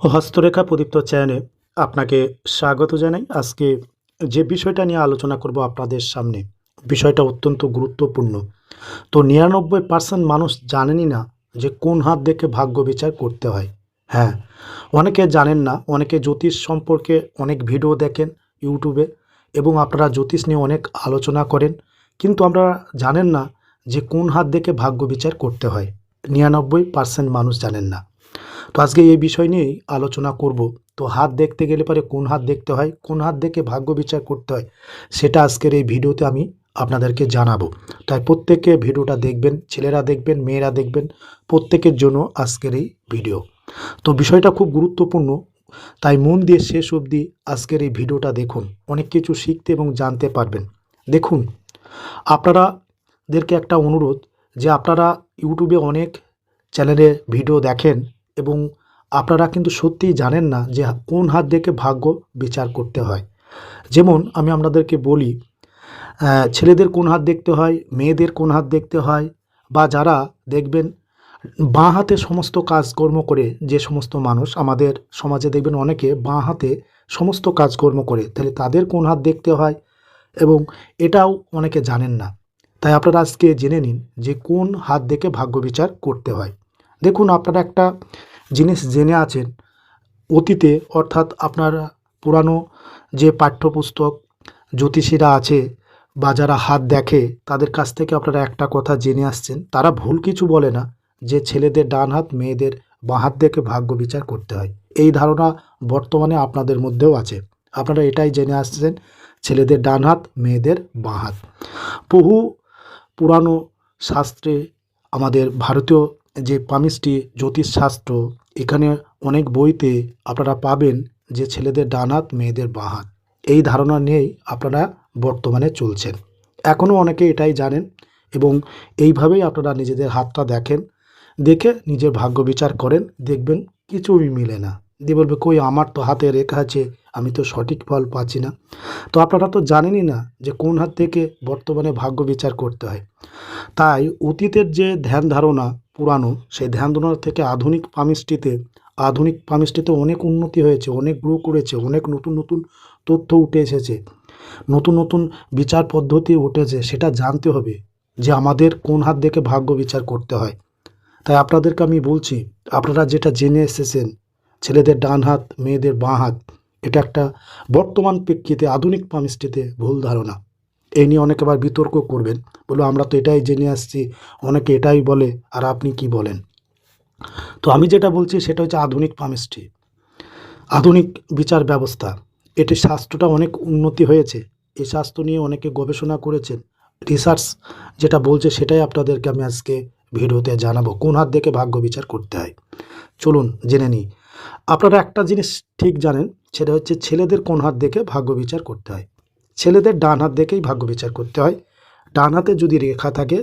হস্তরেখা প্রদীপ্ত চ্যানেলে আপনাকে স্বাগত জানাই। আজকে যে বিষয়টা নিয়ে আলোচনা করব আপনাদের সামনে, বিষয়টা অত্যন্ত গুরুত্বপূর্ণ। তো নিরানব্বই পার্সেন্ট মানুষ জানেনই না যে কোন হাত দেখে ভাগ্য বিচার করতে হয়। হ্যাঁ অনেকে জানেন না, অনেকে জ্যোতিষ সম্পর্কে অনেক ভিডিও দেখেন ইউটিউবে এবং আপনারা জ্যোতিষ নিয়ে অনেক আলোচনা করেন, কিন্তু আমরা জানেন না যে কোন হাত দেখে ভাগ্য বিচার করতে হয়। নিরানব্বই পার্সেন্ট মানুষ জানেন না। তো আজকে এই বিষয় নিয়েই আলোচনা করব। তো হাত দেখতে গেলে পরে কোন হাত দেখতে হয়, কোন হাত দেখে ভাগ্য বিচার করতে হয়, সেটা আজকের এই ভিডিওতে আমি আপনাদেরকে জানাব। তাই প্রত্যেকে ভিডিওটা দেখবেন, ছেলেরা দেখবেন, মেয়েরা দেখবেন, প্রত্যেকের জন্য আজকের এই ভিডিও। তো বিষয়টা খুব গুরুত্বপূর্ণ, তাই মন দিয়ে শেষ অবধি আজকের এই ভিডিওটা দেখুন। অনেক কিছু শিখতে এবং জানতে পারবেন। দেখুন, আপনারাদেরকে একটা অনুরোধ যে আপনারা ইউটিউবে অনেক চ্যানেলে ভিডিও দেখেন এবং আপনারা কিন্তু সত্যিই জানেন না যে কোন হাত দেখে ভাগ্য বিচার করতে হয়। যেমন আমি আপনাদেরকে বলি ছেলেদের কোন হাত দেখতে হয়, মেয়েদের কোন হাত দেখতে হয়, বা যারা দেখবেন বাঁ হাতে সমস্ত কাজকর্ম করে যে সমস্ত মানুষ, আমাদের সমাজে দেখবেন অনেকে বাঁ হাতে সমস্ত কাজকর্ম করে, তাহলে তাদের কোন হাত দেখতে হয় এবং এটাও অনেকে জানেন না। তাই আপনারা আজকে জেনে নিন যে কোন হাত দেখে ভাগ্য বিচার করতে হয়। দেখুন, আপনারা একটা জিনিস জেনে আছেন। অতীতে অর্থাৎ আপনার পুরানো যে পাঠ্যপুস্তক জ্যোতিষীরা আছে বা যারা হাত দেখে, তাদের কাছ থেকে আপনারা একটা কথা জেনে আসছেন। তারা ভুল কিছু বলে না যে ছেলেদের ডান হাত, মেয়েদের বাঁ হাত দেখে ভাগ্য বিচার করতে হয়। এই ধারণা বর্তমানে আপনাদের মধ্যেও আছে। আপনারা এটাই জেনে আসছেন, ছেলেদের ডান হাত, মেয়েদের বাঁ হাত। বহু পুরানো শাস্ত্রে আমাদের ভারতীয় যে পামিস্ট্রি জ্যোতিষশাস্ত্র এখানে অনেক বইতে আপনারা পাবেন যে ছেলেদের ডান হাত মেয়েদের বাঁ হাত এই ধারণা নিয়েই আপনারা বর্তমানে চলছেন। এখনও অনেকে এটাই জানেন এবং এইভাবেই আপনারা নিজেদের হাতটা দেখেন, দেখে নিজের ভাগ্য বিচার করেন, দেখবেন কিছুই মিলে না। দিয়ে বলবে, কই, আমার তো হাতে রেখা আছে আমি তো সঠিক ফল পাচ্ছি না। তো আপনারা তো জানেনই না যে কোন হাত থেকে বর্তমানে ভাগ্য বিচার করতে হয়। তাই অতীতের যে ধ্যান ধারণা পুরানো, সেই ধ্যান ধারণা থেকে আধুনিক পামিস্ট্রিতে আধুনিক পামিস্ট্রিতে অনেক উন্নতি হয়েছে, অনেক গ্রো করেছে, অনেক নতুন নতুন তথ্য উঠে এসেছে, নতুন নতুন বিচার পদ্ধতি উঠেছে, সেটা জানতে হবে যে আমাদের কোন হাত দেখে ভাগ্য বিচার করতে হয়। তাই আপনাদেরকে আমি বলছি, আপনারা যেটা জেনে এসেছেন, ছেলেদের ডান হাত, মেয়েদের বাঁ হাত এটা একটা বর্তমান প্রেক্ষিতে আধুনিক পামিস্ট্রিতে ভুল ধারণা। এই নিয়ে অনেকে আবার বিতর্ক করবেন। বলো আমরা তো এটাই জেনে আসছি, অনেকে এটাই বলে, আর আপনি কি বলেন? তো আমি যেটা বলছি, সেটা হচ্ছে আধুনিক পামিস্ট্রি আধুনিক বিচার ব্যবস্থা। এটি স্বাস্থ্যটা অনেক উন্নতি হয়েছে। এই স্বাস্থ্য নিয়ে অনেকে গবেষণা করেছেন। রিসার্চ যেটা বলছে, সেটাই আপনাদেরকে আমি আজকে ভিডিওতে জানাব। কোন হাত দেখে ভাগ্য বিচার করতে হয়? চলুন, জেনে নিই। আপনারা একটা জিনিস ঠিক জানেন, সেটা হচ্ছে ছেলেদের কোন হাত দেখে ভাগ্য বিচার করতে হয়। ছেলেদের ডান হাত দেখেই ভাগ্য বিচার করতে হয়। ডান হাতে যদি রেখা থাকে,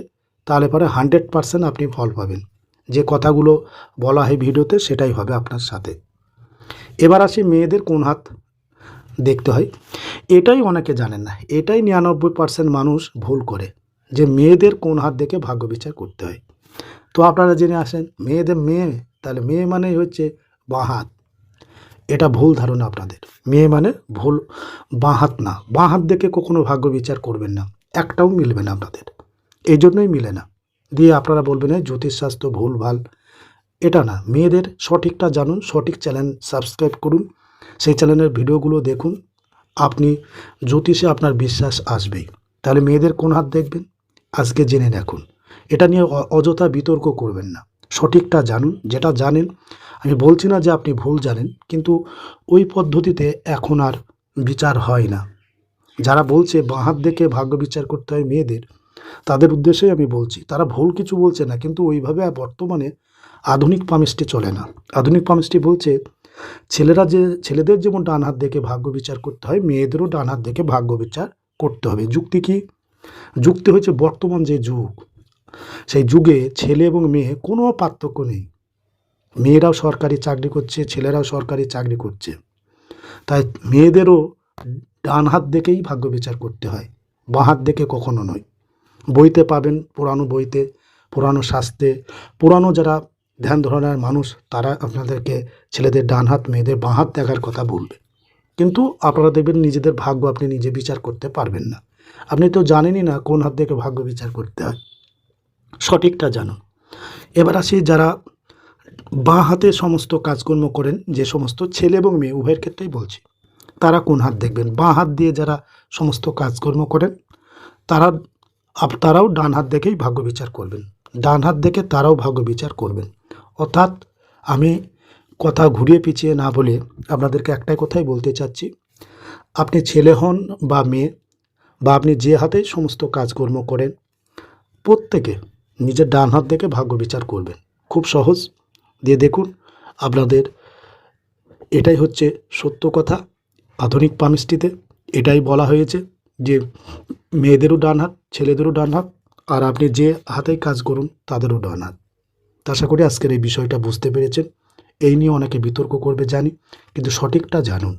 তাহলে পরে হান্ড্রেড পারসেন্ট আপনি ফল পাবেন। যে কথাগুলো বলা হয় ভিডিওতে, সেটাই হবে আপনার সাথে। এবার আসি মেয়েদের কোন হাত দেখতে হয়। এটাই অনেকে জানেন না। এটাই নিরানব্বই পার্সেন্ট মানুষ ভুল করে, যে মেয়েদের কোন হাত দেখে ভাগ্য বিচার করতে হয়। তো আপনারা জেনে আসেন, মেয়েদের মেয়ে, তাহলে মেয়ে মানেই হচ্ছে বাঁ হাত এটা ভুল ধারণা আপনাদের। মেয়ে মানে ভুল বাঁ হাত না। বাঁ হাত দেখে কখনো ভাগ্য বিচার করবেন না। একটাও মিলবে না আপনাদের। এই জন্যই মিলে না। দিয়ে আপনারা বলবেন, "এই জ্যোতিষশাস্ত্র ভুল, ভালো। এটা না। মেয়েদের সঠিকটা জানুন, সঠিক চ্যানেল সাবস্ক্রাইব করুন। সেই চ্যানেলের ভিডিওগুলো দেখুন। আপনি জ্যোতিষে আপনার বিশ্বাস আসবেই। তাহলে মেয়েদের কোন হাত দেখবেন? আজকে জেনে দেখুন। এটা নিয়ে অযথা বিতর্ক করবেন না। সঠিকটা জানুন। যেটা জানেন আমি বলছি না যে আপনি ভুল জানেন, কিন্তু ওই পদ্ধতিতে এখন আর বিচার হয় না। যারা বলছে বাঁ হাত দেখে ভাগ্য বিচার করতে হয় মেয়েদের, তাদের উদ্দেশ্যেই আমি বলছি, তারা ভুল কিছু বলছে না, কিন্তু ওইভাবে বর্তমানে আধুনিক পামিস্ট্রি চলে না। আধুনিক পামিস্ট্রি বলছে, ছেলেরা যে, ছেলেদের যেমন ডান হাত দেখে ভাগ্য বিচার করতে হয়, মেয়েদেরও ডান হাত দেখে ভাগ্য বিচার করতে হবে। যুক্তি কি? যুক্তি হচ্ছে বর্তমান যে যুগ, সেই যুগে ছেলে এবং মেয়ে কোনো পার্থক্য নেই। মেয়েরাও সরকারি চাকরি করছে, ছেলেরাও সরকারি চাকরি করছে। তাই মেয়েদেরও ডান হাত দেখেই ভাগ্য বিচার করতে হয়, বাঁ হাত দেখে কখনো নয়। বইতে পাবেন পুরানো বইতে, পুরানো শাস্ত্রে পুরানো যারা ধ্যান ধারণার মানুষ, তারা আপনাদেরকে ছেলেদের ডান হাত, মেয়েদের বাঁ হাত দেখার কথা বলবে। কিন্তু আপনারা দেখবেন নিজেদের ভাগ্য আপনি নিজে বিচার করতে পারবেন না। আপনি তো জানেনই না কোন হাত থেকে ভাগ্য বিচার করতে হয়। সঠিকটা জানুন এবার আসি যারা বাঁ হাতে সমস্ত কাজকর্ম করেন যে সমস্ত ছেলে এবং মেয়ে উভয়ের ক্ষেত্রেই বলছি। তারা কোন হাত দেখবেন? বাঁ হাত দিয়ে যারা সমস্ত কাজকর্ম করেন, তারা তারাও ডান হাত দেখেই ভাগ্য বিচার করবেন। ডান হাত দেখে তারাও ভাগ্য বিচার করবেন। অর্থাৎ আমি কথা ঘুরিয়ে পিছিয়ে না বলে আপনাদেরকে একটাই কথাই বলতে চাচ্ছি। আপনি ছেলে হন বা মেয়ে, বা আপনি যে হাতে সমস্ত কাজকর্ম করেন, প্রত্যেকে নিজের ডান হাত দেখে ভাগ্য বিচার করবেন। খুব সহজ। দিয়ে দেখুন, আপনাদের এটাই হচ্ছে সত্য কথা, আধুনিক পামিস্ট্রিতে এটাই বলা হয়েছে যে মেয়েদেরও ডান হাত, ছেলেদেরও ডান হাত, আর আপনি যে হাতেই কাজ করুন তাদেরও ডান হাত। আশা করি আজকের এই বিষয়টা বুঝতে পেরেছেন। এই নিয়ে অনেকে বিতর্ক করবে, জানি, কিন্তু সঠিকটা জানুন।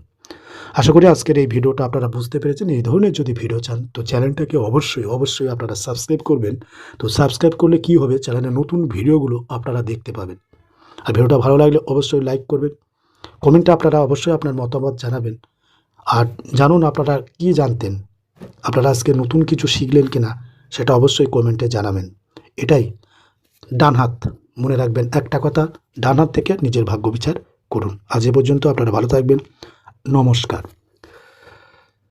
আশা করি আজকের এই ভিডিওটা আপনারা বুঝতে পেরেছেন। এই ধরনের যদি ভিডিও চান, তো চ্যানেলটাকে অবশ্যই অবশ্যই আপনারা সাবস্ক্রাইব করবেন। তো সাবস্ক্রাইব করলে কি হবে? চ্যানেলের নতুন ভিডিওগুলো আপনারা দেখতে পাবেন। আর ভিডিওটা ভালো লাগলে অবশ্যই লাইক করবেন। কমেন্টে আপনারা অবশ্যই আপনার মতামত জানাবেন। আর জানুন আপনারা কি জানতেন? আপনারা আজকে নতুন কিছু শিখলেন কি না সেটা অবশ্যই কমেন্টে জানাবেন। এটাই। ডান হাত, মনে রাখবেন একটা কথা, ডান হাত থেকে নিজের ভাগ্য বিচার করুন। আজ এ পর্যন্ত আপনারা ভালো থাকবেন। নমস্কার।